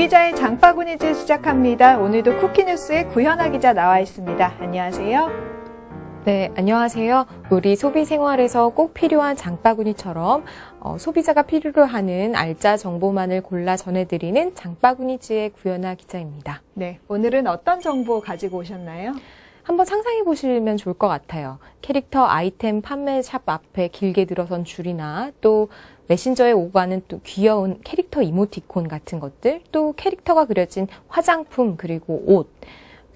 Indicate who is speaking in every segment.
Speaker 1: 기자의 장바구니즈 시작합니다. 오늘도 쿠키뉴스의 구현아 기자 나와 있습니다. 안녕하세요.
Speaker 2: 네, 안녕하세요. 우리 소비 생활에서 꼭 필요한 장바구니처럼 어, 소비자가 필요로 하는 알짜 정보만을 골라 전해드리는 장바구니즈의 구현아 기자입니다.
Speaker 1: 네, 오늘은 어떤 정보 가지고 오셨나요?
Speaker 2: 한번 상상해 보시면 좋을 것 같아요. 캐릭터 아이템 판매 샵 앞에 길게 들어선 줄이나 또 메신저에 오고 가는 또 귀여운 캐릭터 이모티콘 같은 것들, 또 캐릭터가 그려진 화장품 그리고 옷,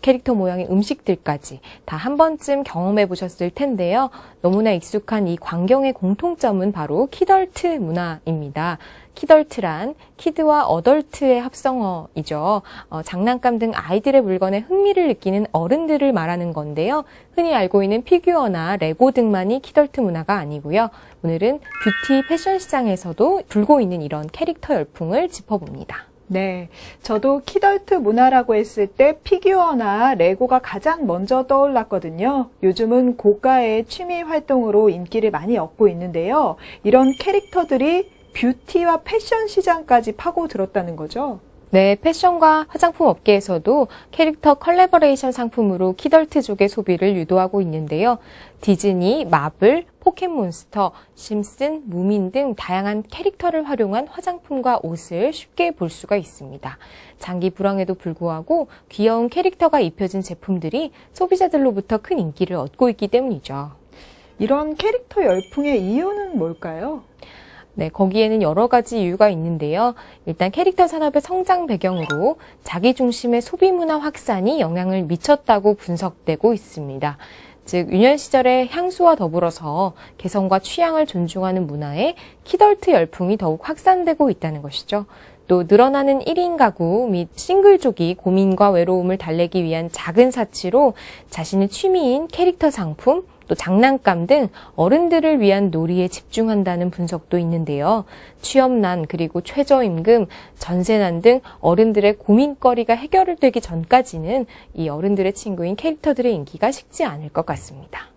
Speaker 2: 캐릭터 모양의 음식들까지 다 한 번쯤 경험해 보셨을 텐데요. 너무나 익숙한 이 광경의 공통점은 바로 키덜트 문화입니다. 키덜트란 키드와 어덜트의 합성어이죠. 어, 장난감 등 아이들의 물건에 흥미를 느끼는 어른들을 말하는 건데요. 흔히 알고 있는 피규어나 레고 등만이 키덜트 문화가 아니고요. 오늘은 뷰티 패션 시장에서도 불고 있는 이런 캐릭터 열풍을 짚어봅니다.
Speaker 1: 네, 저도 키덜트 문화라고 했을 때 피규어나 레고가 가장 먼저 떠올랐거든요. 요즘은 고가의 취미 활동으로 인기를 많이 얻고 있는데요. 이런 캐릭터들이 뷰티와 패션 시장까지 파고들었다는 거죠.
Speaker 2: 네, 패션과 화장품 업계에서도 캐릭터 컬래버레이션 상품으로 키덜트족의 소비를 유도하고 있는데요. 디즈니, 마블, 포켓몬스터, 심슨, 무민 등 다양한 캐릭터를 활용한 화장품과 옷을 쉽게 볼 수가 있습니다. 장기 불황에도 불구하고 귀여운 캐릭터가 입혀진 제품들이 소비자들로부터 큰 인기를 얻고 있기 때문이죠.
Speaker 1: 이런 캐릭터 열풍의 이유는 뭘까요?
Speaker 2: 네, 거기에는 여러 가지 이유가 있는데요. 일단 캐릭터 산업의 성장 배경으로 자기 중심의 소비 문화 확산이 영향을 미쳤다고 분석되고 있습니다. 즉, 유년 시절의 향수와 더불어서 개성과 취향을 존중하는 문화에 키덜트 열풍이 더욱 확산되고 있다는 것이죠. 또 늘어나는 1인 가구 및 싱글족이 고민과 외로움을 달래기 위한 작은 사치로 자신의 취미인 캐릭터 상품, 또 장난감 등 어른들을 위한 놀이에 집중한다는 분석도 있는데요. 취업난 그리고 최저임금, 전세난 등 어른들의 고민거리가 해결되기 전까지는 이 어른들의 친구인 캐릭터들의 인기가 식지 않을 것 같습니다.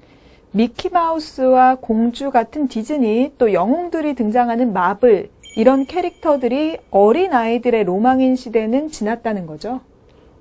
Speaker 1: 미키마우스와 공주 같은 디즈니 또 영웅들이 등장하는 마블 이런 캐릭터들이 어린 아이들의 로망인 시대는 지났다는 거죠.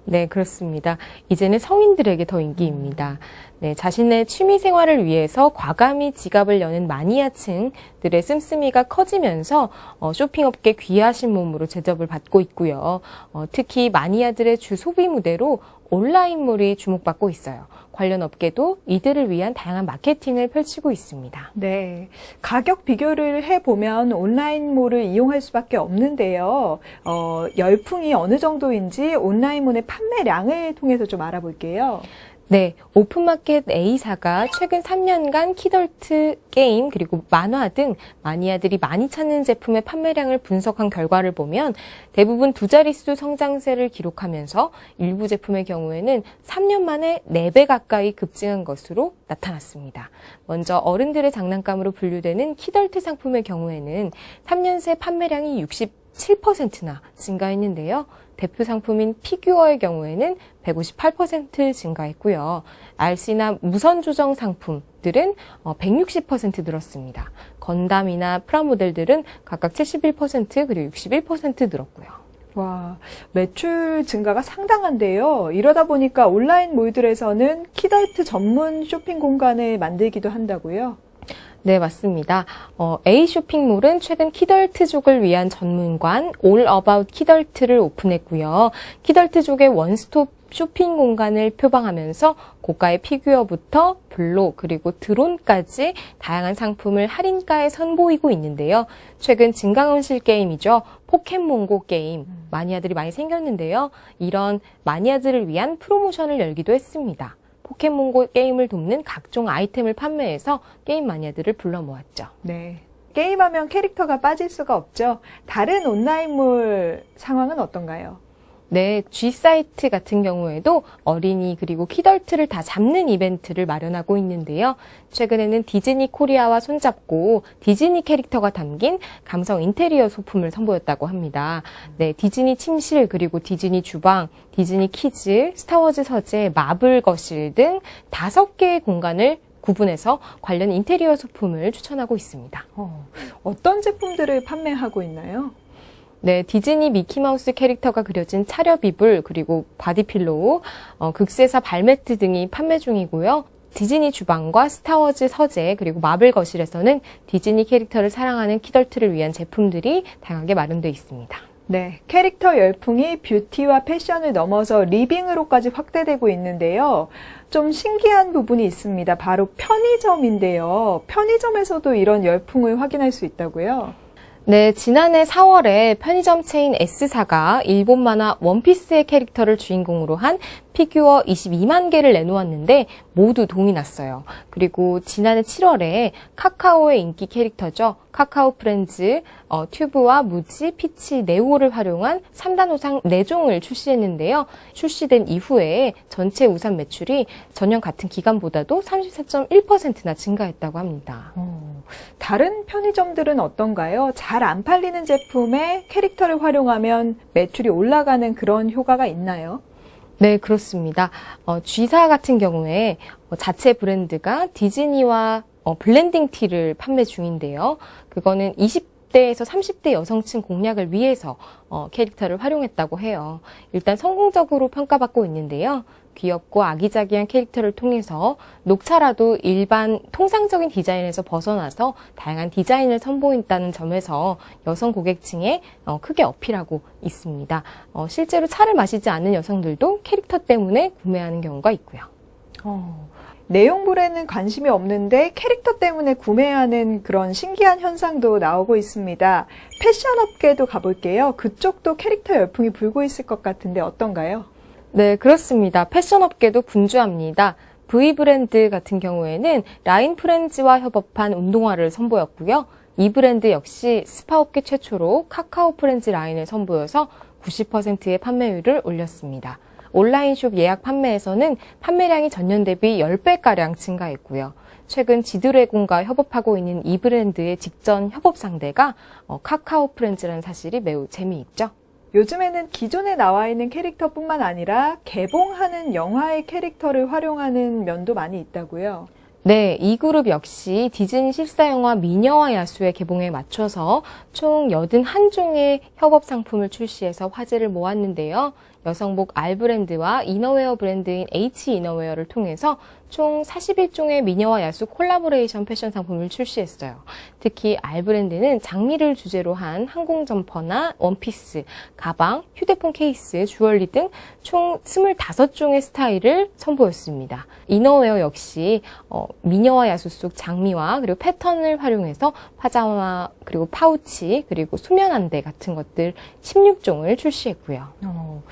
Speaker 2: 네, 그렇습니다. 이제는 성인들에게 더 인기입니다. 네, 자신의 취미 생활을 위해서 과감히 지갑을 여는 마니아층들의 씀씀이가 커지면서 어, 쇼핑업계 귀하신 몸으로 제접을 받고 있고요. 어, 특히 마니아들의 주 소비 무대로 온라인몰이 주목받고 있어요. 관련 업계도 이들을 위한 다양한 마케팅을 펼치고 있습니다.
Speaker 1: 네. 가격 비교를 해보면 온라인몰을 이용할 수밖에 없는데요. 어, 열풍이 어느 정도인지 온라인몰의 판매량을 통해서 좀 알아볼게요.
Speaker 2: 네, 오픈마켓 A사가 최근 3년간 키덜트 게임 그리고 만화 등 마니아들이 많이 찾는 제품의 판매량을 분석한 결과를 보면 대부분 두 자릿수 성장세를 기록하면서 일부 제품의 경우에는 3년 만에 4배 가까이 급증한 것으로 나타났습니다. 먼저 어른들의 장난감으로 분류되는 키덜트 상품의 경우에는 3년 새 판매량이 67%나 증가했는데요. 대표 상품인 피규어의 경우에는 158% 증가했고요. RC나 무선 조정 상품들은 160% 늘었습니다. 건담이나 프라모델들은 각각 71% 그리고 61% 늘었고요.
Speaker 1: 와, 매출 증가가 상당한데요. 이러다 보니까 온라인 몰들에서는 키덜트 전문 쇼핑 공간을 만들기도 한다고요.
Speaker 2: 네, 맞습니다. 어, A 쇼핑몰은 최근 키덜트족을 위한 전문관 올 어바웃 키덜트를 오픈했고요. 키덜트족의 원스톱 쇼핑 공간을 표방하면서 고가의 피규어부터 블록 그리고 드론까지 다양한 상품을 할인가에 선보이고 있는데요. 최근 증강현실 게임이죠. 포켓몬고 게임 마니아들이 많이 생겼는데요. 이런 마니아들을 위한 프로모션을 열기도 했습니다. 포켓몬고 게임을 돕는 각종 아이템을 판매해서 게임 마니아들을 불러 모았죠.
Speaker 1: 네. 게임하면 캐릭터가 빠질 수가 없죠. 다른 온라인몰 상황은 어떤가요?
Speaker 2: 네, G 사이트 같은 경우에도 어린이 그리고 키덜트를 다 잡는 이벤트를 마련하고 있는데요. 최근에는 디즈니 코리아와 손잡고 디즈니 캐릭터가 담긴 감성 인테리어 소품을 선보였다고 합니다. 네, 디즈니 침실 그리고 디즈니 주방, 디즈니 키즈, 스타워즈 서재, 마블 거실 등 다섯 개의 공간을 구분해서 관련 인테리어 소품을 추천하고 있습니다.
Speaker 1: 어, 어떤 제품들을 판매하고 있나요?
Speaker 2: 네, 디즈니 미키마우스 캐릭터가 그려진 차렵 이불, 그리고 바디필로우, 어, 극세사 발매트 등이 판매 중이고요. 디즈니 주방과 스타워즈 서재, 그리고 마블 거실에서는 디즈니 캐릭터를 사랑하는 키덜트를 위한 제품들이 다양하게 마련되어 있습니다.
Speaker 1: 네, 캐릭터 열풍이 뷰티와 패션을 넘어서 리빙으로까지 확대되고 있는데요. 좀 신기한 부분이 있습니다. 바로 편의점인데요. 편의점에서도 이런 열풍을 확인할 수 있다고요.
Speaker 2: 네, 지난해 4월에 편의점 체인 S사가 일본 만화 원피스의 캐릭터를 주인공으로 한 피규어 22만 개를 내놓았는데 모두 동이 났어요. 그리고 지난해 7월에 카카오의 인기 캐릭터죠. 카카오 프렌즈, 어, 튜브와 무지, 피치, 네오를 활용한 3단 우상 4종을 출시했는데요. 출시된 이후에 전체 우산 매출이 전년 같은 기간보다도 34.1%나 증가했다고 합니다.
Speaker 1: 어, 다른 편의점들은 어떤가요? 잘 안 팔리는 제품에 캐릭터를 활용하면 매출이 올라가는 그런 효과가 있나요?
Speaker 2: 네, 그렇습니다. 어, G사 같은 경우에 어, 자체 브랜드가 디즈니와 어, 블렌딩 티를 판매 중인데요. 그거는 20대에서 30대 여성층 공략을 위해서 어, 캐릭터를 활용했다고 해요. 일단 성공적으로 평가받고 있는데요. 귀엽고 아기자기한 캐릭터를 통해서 녹차라도 일반 통상적인 디자인에서 벗어나서 다양한 디자인을 선보인다는 점에서 여성 고객층에 어, 크게 어필하고 있습니다. 어, 실제로 차를 마시지 않는 여성들도 캐릭터 때문에 구매하는 경우가 있고요.
Speaker 1: 어, 내용물에는 관심이 없는데 캐릭터 때문에 구매하는 그런 신기한 현상도 나오고 있습니다. 패션 업계도 가볼게요. 그쪽도 캐릭터 열풍이 불고 있을 것 같은데 어떤가요?
Speaker 2: 네, 그렇습니다. 패션 업계도 분주합니다. V 브랜드 같은 경우에는 라인 프렌즈와 협업한 운동화를 선보였고요. 이 브랜드 역시 스파 업계 최초로 카카오 프렌즈 라인을 선보여서 90%의 판매율을 올렸습니다. 온라인숍 예약 판매에서는 판매량이 전년 대비 10배가량 증가했고요. 최근 지드래곤과 협업하고 있는 이 브랜드의 직전 협업 상대가 어, 카카오 프렌즈라는 사실이 매우 재미있죠.
Speaker 1: 요즘에는 기존에 나와 있는 캐릭터뿐만 아니라 개봉하는 영화의 캐릭터를 활용하는 면도 많이 있다고요.
Speaker 2: 네, 이 그룹 역시 디즈니 실사영화 미녀와 야수의 개봉에 맞춰서 총 81종의 협업 상품을 출시해서 화제를 모았는데요. 여성복 R 브랜드와 이너웨어 브랜드인 H 이너웨어를 통해서 총 41종의 미녀와 야수 콜라보레이션 패션 상품을 출시했어요. 특히 R 브랜드는 장미를 주제로 한 항공 점퍼나 원피스, 가방, 휴대폰 케이스, 주얼리 등 총 25종의 스타일을 선보였습니다. 이너웨어 역시 어, 미녀와 야수 속 장미와 그리고 패턴을 활용해서 파자마 그리고 파우치 그리고 수면 안대 같은 것들 16종을 출시했고요.
Speaker 1: 어,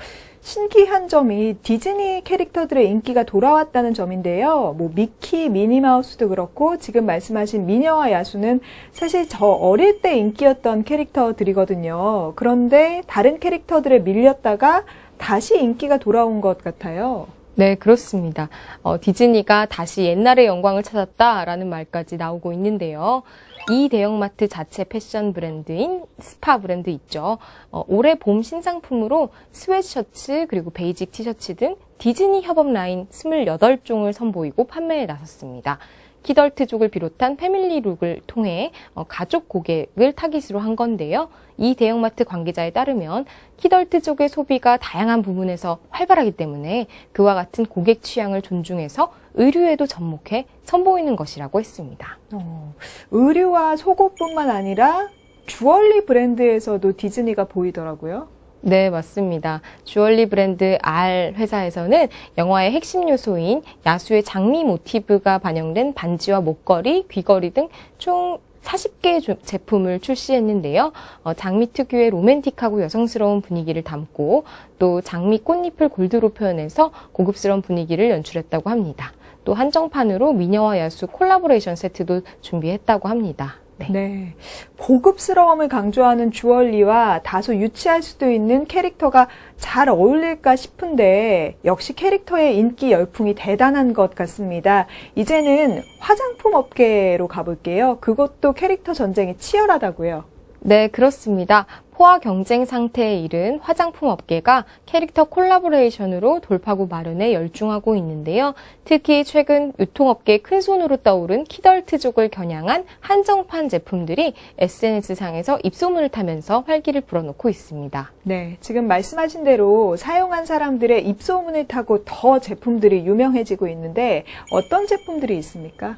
Speaker 1: 신기한 점이 디즈니 캐릭터들의 인기가 돌아왔다는 점인데요. 뭐 미키, 미니마우스도 그렇고 지금 말씀하신 미녀와 야수는 사실 저 어릴 때 인기였던 캐릭터들이거든요. 그런데 다른 캐릭터들에 밀렸다가 다시 인기가 돌아온 것 같아요.
Speaker 2: 네, 그렇습니다. 어, 디즈니가 다시 옛날의 영광을 찾았다라는 말까지 나오고 있는데요. 이 대형마트 자체 패션 브랜드인 스파 브랜드 있죠. 어, 올해 봄 신상품으로 스웨트셔츠 그리고 베이직 티셔츠 등 디즈니 협업 라인 28종을 선보이고 판매에 나섰습니다. 키덜트족을 비롯한 패밀리룩을 통해 어, 가족 고객을 타깃으로 한 건데요. 이 대형마트 관계자에 따르면 키덜트족의 소비가 다양한 부분에서 활발하기 때문에 그와 같은 고객 취향을 존중해서 의류에도 접목해 선보이는 것이라고 했습니다.
Speaker 1: 어, 의류와 속옷뿐만 아니라 주얼리 브랜드에서도 디즈니가 보이더라고요.
Speaker 2: 네, 맞습니다. 주얼리 브랜드 R 회사에서는 영화의 핵심 요소인 야수의 장미 모티브가 반영된 반지와 목걸이, 귀걸이 등총 40개의 제품을 출시했는데요. 어, 장미 특유의 로맨틱하고 여성스러운 분위기를 담고 또 장미 꽃잎을 골드로 표현해서 고급스러운 분위기를 연출했다고 합니다. 또 한정판으로 미녀와 야수 콜라보레이션 세트도 준비했다고 합니다. 네.
Speaker 1: 네. 고급스러움을 강조하는 주얼리와 다소 유치할 수도 있는 캐릭터가 잘 어울릴까 싶은데 역시 캐릭터의 인기 열풍이 대단한 것 같습니다. 이제는 화장품 업계로 가볼게요. 그것도 캐릭터 전쟁이 치열하다고요.
Speaker 2: 네, 그렇습니다. 포화 경쟁 상태에 이른 화장품 업계가 캐릭터 콜라보레이션으로 돌파구 마련에 열중하고 있는데요. 특히 최근 유통업계 큰 손으로 떠오른 키덜트족을 겨냥한 한정판 제품들이 SNS상에서 입소문을 타면서 활기를 불어넣고 있습니다.
Speaker 1: 네, 지금 말씀하신 대로 사용한 사람들의 입소문을 타고 더 제품들이 유명해지고 있는데 어떤 제품들이 있습니까?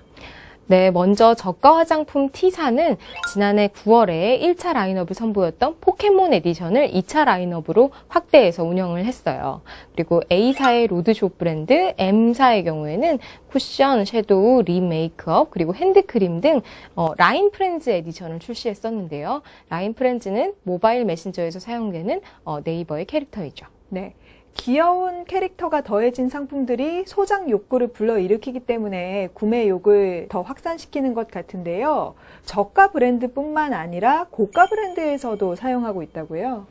Speaker 2: 네, 먼저 저가 화장품 T사는 지난해 9월에 1차 라인업을 선보였던 포켓몬 에디션을 2차 라인업으로 확대해서 운영을 했어요. 그리고 A사의 로드숍 브랜드 M사의 경우에는 쿠션, 섀도우, 립 메이크업, 그리고 핸드크림 등 어, 라인 프렌즈 에디션을 출시했었는데요. 라인 프렌즈는 모바일 메신저에서 사용되는 어, 네이버의 캐릭터이죠.
Speaker 1: 네. 귀여운 캐릭터가 더해진 상품들이 소장 욕구를 불러일으키기 때문에 구매욕을 더 확산시키는 것 같은데요. 저가 브랜드뿐만 아니라 고가 브랜드에서도 사용하고 있다고요.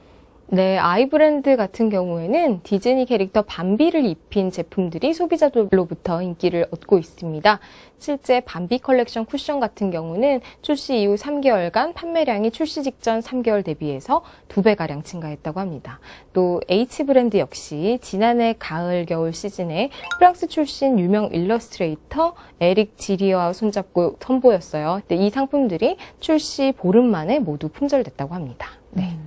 Speaker 2: 네, 아이 브랜드 같은 경우에는 디즈니 캐릭터 밤비를 입힌 제품들이 소비자들로부터 인기를 얻고 있습니다. 실제 밤비 컬렉션 쿠션 같은 경우는 출시 이후 3개월간 판매량이 출시 직전 3개월 대비해서 2배가량 증가했다고 합니다. 또 H 브랜드 역시 지난해 가을 겨울 시즌에 프랑스 출신 유명 일러스트레이터 에릭 지리어와 손잡고 선보였어요. 이 상품들이 출시 보름 만에 모두 품절됐다고 합니다. 네.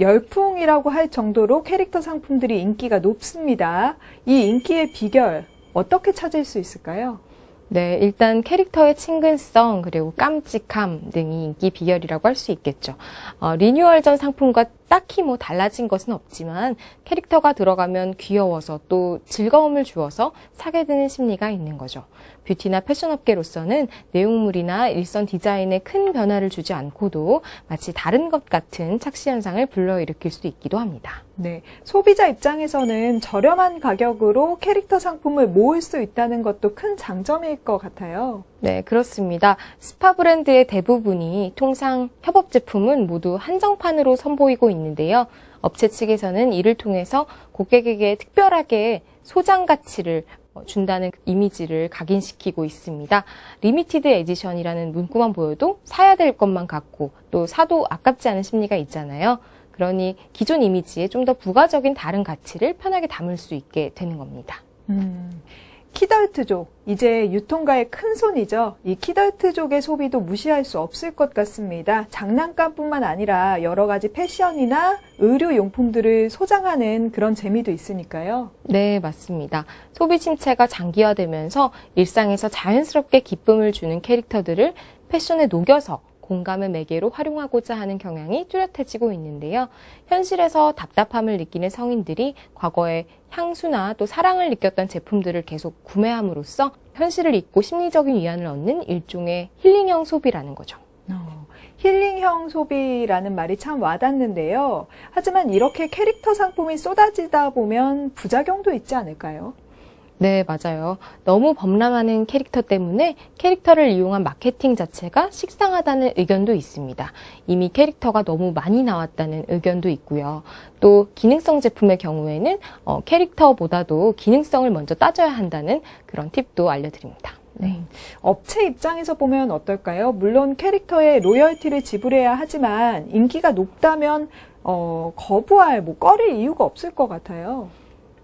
Speaker 1: 열풍이라고 할 정도로 캐릭터 상품들이 인기가 높습니다. 이 인기의 비결 어떻게 찾을 수 있을까요?
Speaker 2: 네, 일단 캐릭터의 친근성 그리고 깜찍함 등이 인기 비결이라고 할 수 있겠죠. 어, 리뉴얼 전 상품과 딱히 뭐 달라진 것은 없지만 캐릭터가 들어가면 귀여워서 또 즐거움을 주어서 사게 되는 심리가 있는 거죠. 뷰티나 패션 업계로서는 내용물이나 일선 디자인에 큰 변화를 주지 않고도 마치 다른 것 같은 착시 현상을 불러일으킬 수도 있기도 합니다.
Speaker 1: 네. 소비자 입장에서는 저렴한 가격으로 캐릭터 상품을 모을 수 있다는 것도 큰 장점일 것 같아요.
Speaker 2: 네, 그렇습니다. 스파 브랜드의 대부분이 통상 협업 제품은 모두 한정판으로 선보이고 있는 데요. 업체 측에서는 이를 통해서 고객에게 특별하게 소장 가치를 어, 준다는 이미지를 각인시키고 있습니다. 리미티드 에디션이라는 문구만 보여도 사야 될 것만 같고 또 사도 아깝지 않은 심리가 있잖아요. 그러니 기존 이미지에 좀 더 부가적인 다른 가치를 편하게 담을 수 있게 되는 겁니다.
Speaker 1: 음, 키덜트족, 이제 유통가의 큰 손이죠. 이 키덜트족의 소비도 무시할 수 없을 것 같습니다. 장난감뿐만 아니라 여러 가지 패션이나 의류 용품들을 소장하는 그런 재미도 있으니까요.
Speaker 2: 네, 맞습니다. 소비 침체가 장기화되면서 일상에서 자연스럽게 기쁨을 주는 캐릭터들을 패션에 녹여서 공감의 매개로 활용하고자 하는 경향이 뚜렷해지고 있는데요. 현실에서 답답함을 느끼는 성인들이 과거에 향수나 또 사랑을 느꼈던 제품들을 계속 구매함으로써 현실을 잊고 심리적인 위안을 얻는 일종의 힐링형 소비라는 거죠.
Speaker 1: 어, 힐링형 소비라는 말이 참 와닿는데요. 하지만 이렇게 캐릭터 상품이 쏟아지다 보면 부작용도 있지 않을까요?
Speaker 2: 네, 맞아요. 너무 범람하는 캐릭터 때문에 캐릭터를 이용한 마케팅 자체가 식상하다는 의견도 있습니다. 이미 캐릭터가 너무 많이 나왔다는 의견도 있고요. 또 기능성 제품의 경우에는 어, 캐릭터보다도 기능성을 먼저 따져야 한다는 그런 팁도 알려드립니다. 네.
Speaker 1: 업체 입장에서 보면 어떨까요? 물론 캐릭터에 로열티를 지불해야 하지만 인기가 높다면 어, 거부할 뭐 꺼릴 이유가 없을 것 같아요.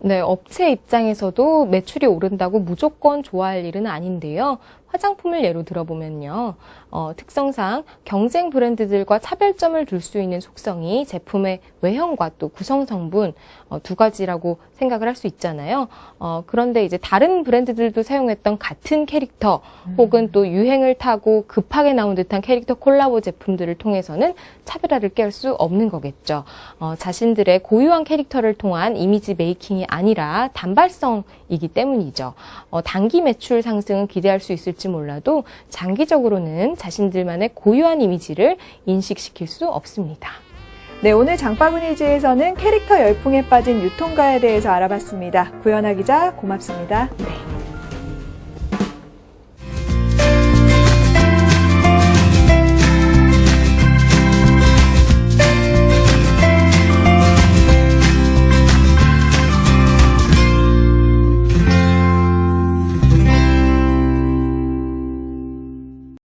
Speaker 2: 네, 업체 입장에서도 매출이 오른다고 무조건 좋아할 일은 아닌데요. 화장품을 예로 들어보면요. 어, 특성상 경쟁 브랜드들과 차별점을 둘 수 있는 속성이 제품의 외형과 또 구성 성분 어, 두 가지라고 생각을 할 수 있잖아요. 어, 그런데 이제 다른 브랜드들도 사용했던 같은 캐릭터 혹은 또 유행을 타고 급하게 나온 듯한 캐릭터 콜라보 제품들을 통해서는 차별화를 깨울 수 없는 거겠죠. 어, 자신들의 고유한 캐릭터를 통한 이미지 메이킹이 아니라 단발성이기 때문이죠. 어, 단기 매출 상승은 기대할 수 있을지 몰라도 장기적으로는 자신들만의 고유한 이미지를 인식시킬 수 없습니다.
Speaker 1: 네, 오늘 장바구니즈에서는 캐릭터 열풍에 빠진 유통가에 대해서 알아봤습니다. 구현아 기자, 고맙습니다.
Speaker 2: 네.